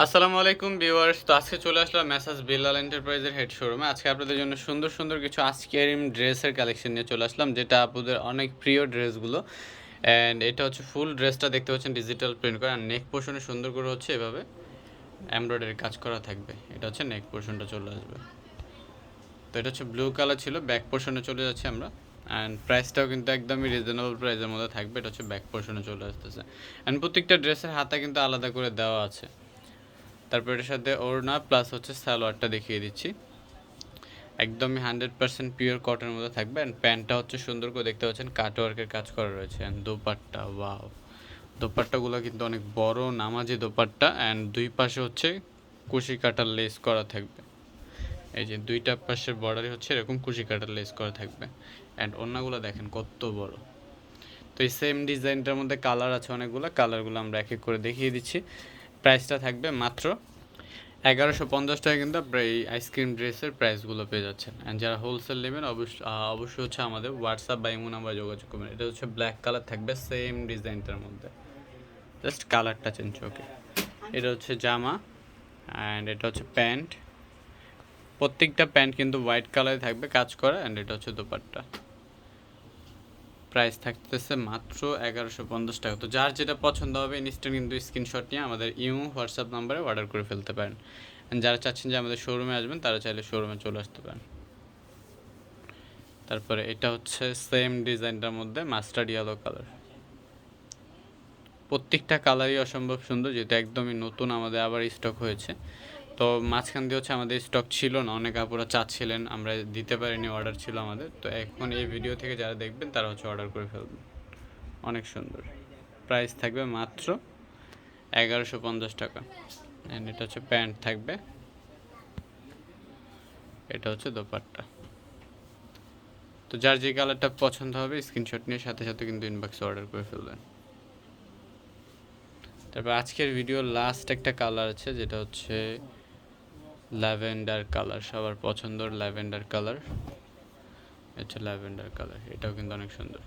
আসসালামু আলাইকুম ভিউয়ার্স। তো আজকে চলে আসলাম মেসাজ বিল্লাল এন্টারপ্রাইজের হেড শোরুমে। আজকে আপনাদের জন্য সুন্দর সুন্দর কিছু আজকেরিম ড্রেসের কালেকশন নিয়ে চলে আসলাম, যেটা আপনাদের অনেক প্রিয় ড্রেসগুলো। অ্যান্ড এটা হচ্ছে ফুল ড্রেসটা দেখতে পাচ্ছেন ডিজিটাল প্রিন্ট করা। আর নেক পোর্শনে সুন্দর করে হচ্ছে এভাবে এমব্রয়ডারি কাজ করা থাকবে। এটা হচ্ছে নেক পোর্শনটা চলে আসবে। তো এটা হচ্ছে ব্লু কালার ছিল ব্যাক পোর্শনে চলে যাচ্ছে আমরা। অ্যান্ড প্রাইসটাও কিন্তু একদমই রিজনেবল প্রাইসের মধ্যে থাকবে, এটা হচ্ছে ব্যাক পোর্শনে চলে আসতেছে। অ্যান্ড প্রত্যেকটা ড্রেসের হাতা কিন্তু আলাদা করে দেওয়া আছে। তারপর এটার সাথে ওড়না প্লাস হচ্ছে সালোয়ারটা দেখিয়ে দিচ্ছি। একদমই হান্ড্রেড পার্সেন্ট পিওর কটনের মধ্যে থাকবে অ্যান্ড প্যান্টটা হচ্ছে সুন্দর করে দেখতে পাচ্ছেন কাটওয়ার্কের কাজ করা রয়েছে অ্যান্ড দোপাট্টা ওয়াও দোপাট্টাগুলো কিন্তু অনেক বড় নামাজি দোপাট্টা অ্যান্ড দুই পাশে হচ্ছে কুশি কাটার লেস করা থাকবে। এই যে দুইটা পাশের বর্ডারে হচ্ছে এরকম কুশি কাটার লেস করা থাকবে অ্যান্ড অন্যগুলো দেখেন কত বড়। তো এই সেম ডিজাইনটার মধ্যে কালার আছে অনেকগুলো কালারগুলো আমরা এক এক করে দেখিয়ে দিচ্ছি। প্রাইসটা থাকবে মাত্র এগারোশো পঞ্চাশ টাকা কিন্তু আপনার এই আইসক্রিম ড্রেসের প্রাইসগুলো পেয়ে যাচ্ছেন। অ্যান্ড যারা হোলসেল নেবেন অবশ্য অবশ্যই হচ্ছে আমাদের হোয়াটসঅ্যাপ বা ইমো নাম্বার যোগাযোগ করবেন। এটা হচ্ছে ব্ল্যাক কালার থাকবে সেম ডিজাইনটার মধ্যে। জাস্ট কালারটা চেঞ্জ ওকে এটা হচ্ছে জামা অ্যান্ড এটা হচ্ছে প্যান্ট। প্রত্যেকটা প্যান্ট কিন্তু হোয়াইট কালারে থাকবে কাজ করা অ্যান্ড এটা হচ্ছে দোপাট্টা। প্রাইস থাকতেছে মাত্র এগারোশো পঞ্চাশ টাকা। তো যার যেটা পছন্দ হবে ইনস্ট্যান্ট কিন্তু স্ক্রিনশট নিয়ে আমাদের ইমো, হোয়াটসঅ্যাপ নাম্বারে অর্ডার করে ফেলতে পারেন। যারা চাচ্ছেন যে আমাদের শোরুমে আসবেন, তারা চাইলে শোরুমে চলে আসতে পারেন। তারপরে এটা হচ্ছে সেম ডিজাইনটার মধ্যে মাস্টার্ড ইয়েলো কালার প্রত্যেকটা কালারই অসম্ভব সুন্দর যেটা একদমই নতুন আমাদের আবার স্টক হয়েছে। তো মাঝখান দিয়ে হচ্ছে আমাদের স্টক ছিল না, অনেক আপুরা চাচ্ছিলেন, আমরা দিতে পারিনি অর্ডার ছিল আমাদের। তো এখন এই ভিডিও থেকে যারা দেখবেন, তারা হচ্ছে অর্ডার করে ফেলবেন। অনেক সুন্দর। প্রাইস থাকবে মাত্র এগারোশো পঞ্চাশ টাকা। অ্যান্ড এটা হচ্ছে প্যান্ট থাকবে। এটা হচ্ছে দোপাট্টা। তো যার যে কালারটা পছন্দ হবে স্ক্রিনশট নিয়ে সাথে সাথে কিন্তু ইনবক্সে অর্ডার করে ফেলবেন। তারপর আজকের ভিডিও লাস্ট একটা কালার আছে, যেটা হচ্ছে ল্যাভেন্ডার কালার সবার পছন্দর ল্যাভেন্ডার কালার। হচ্ছে ল্যাভেন্ডার কালার এটাও কিন্তু অনেক সুন্দর।